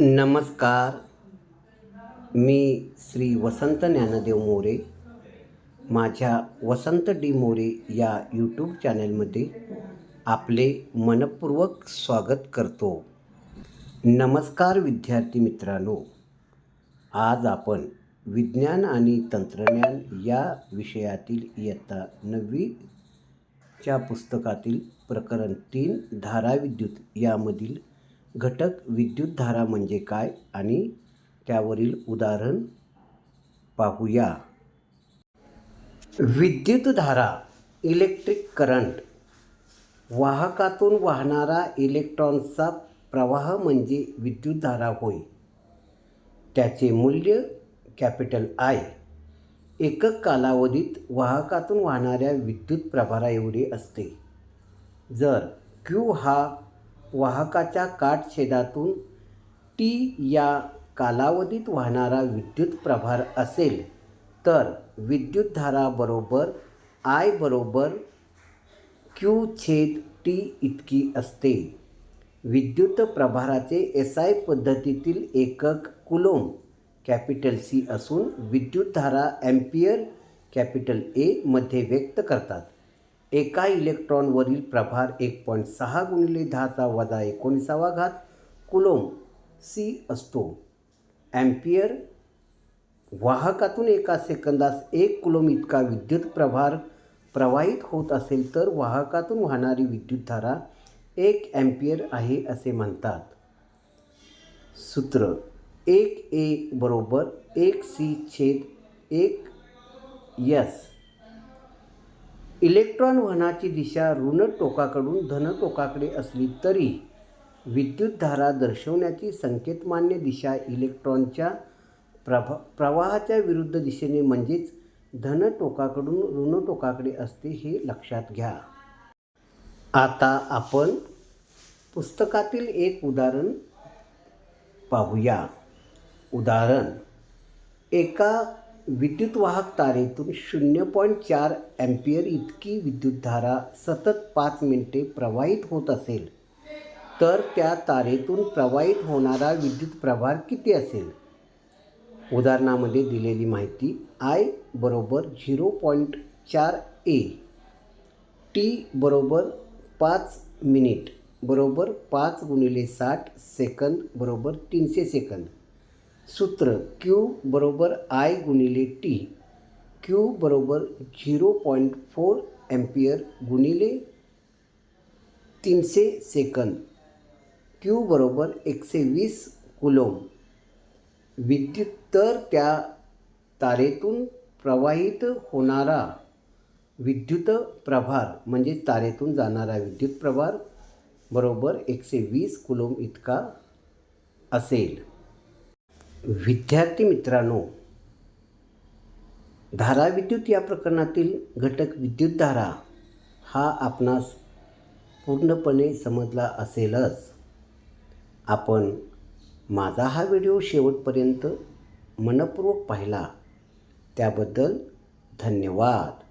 नमस्कार. मी श्री वसंत ज्ञानदेव मोरे. माझ्या वसंत डी मोरे या यूट्यूब चॅनलमध्ये आपले मनपूर्वक स्वागत करतो. नमस्कार विद्यार्थी मित्रांनो. आज आपण विज्ञान आणि तंत्रज्ञान या विषयातील इयत्ता नववीच्या पुस्तकातील प्रकरण तीन धाराविद्युत यामधील घटक विद्युतधारा म्हणजे काय? आणि त्यावरील उदाहरण पाहूया. विद्युतधारा इलेक्ट्रिक करंट वाहकातून वाहणारा इलेक्ट्रॉन्सचा प्रवाह म्हणजे विद्युतधारा होय. त्याचे मूल्य कॅपिटल आय. एकक कालावधीत वाहकातून वाहणाऱ्या विद्युत प्रभारा एवढे असते. जर क्यू हा वाहकाच्या काटछेदातून टी या कालावधीत वाहणारा विद्युत प्रभार असेल तर विद्युतधारा बरोबर आय बरोबर क्यू छेद टी इतकी असते. विद्युत प्रभाराचे एस आय पद्धतीतील एकक कुलोम कॅपिटल सी असून विद्युतधारा ॲम्पियर कॅपिटल ए मध्ये व्यक्त करतात. एका इलेक्ट्रॉनवरील प्रभार एक पॉईंट सहा गुणिले दहाचा वजा एकोणीसावा घात कुलोम सी असतो. ॲम्पियर वाहकातून एका सेकंदास एक कुलोम इतका विद्युत प्रभार प्रवाहित होत असेल तर वाहकातून वाहणारी विद्युतधारा एक ॲम्पियर आहे असे म्हणतात. सूत्र एक ए बरोबर एक सी छेद एक यस. इलेक्ट्रॉन वहनाची दिशा ऋण टोकाकडून धन टोकाकडे असली तरी विद्युतधारा दर्शवण्याची संकेतमान्य दिशा इलेक्ट्रॉनच्या प्रभा प्रवाहाच्या विरुद्ध दिशेने म्हणजेच धन टोकाकडून ऋण टोकाकडे असते हे लक्षात घ्या. आता आपण पुस्तकातील एक उदाहरण पाहूया. उदाहरण एका विद्युतवाहक तारेतून शून्य पॉईंट चार ॲम्पियर इतकी विद्युतधारा सतत पाच मिनिटे प्रवाहित होत असेल तर त्या तारेतून प्रवाहित होणारा विद्युत प्रभार किती असेल? उदाहरणामध्ये दिलेली माहिती आय बरोबर झिरो पॉईंट चार ए टी बरोबर पाच मिनिट बरोबर पाच गुणिले साठ सेकंद बरोबर तीनशे सेकंद. सूत्र क्यू बरोबर आय गुणिले टी क्यू बरोबर झिरो पॉईंट फोर ॲम्पियर गुणिले तीनशे सेकंद क्यू बरोबर एकशे वीस कुलोम विद्युत तर त्या तारेतून प्रवाहित होणारा विद्युत प्रभार म्हणजे तारेतून जाणारा विद्युत प्रभार बरोबर एकशे वीस कुलोम इतका असेल. विद्यार्थी मित्रांनो धाराविद्युत या प्रकरणातील घटक विद्युतधारा हा आपणास पूर्णपणे समजला असेलच. आपण माझा हा व्हिडिओ शेवटपर्यंत मनपूर्वक पाहिला. त्याबद्दल धन्यवाद.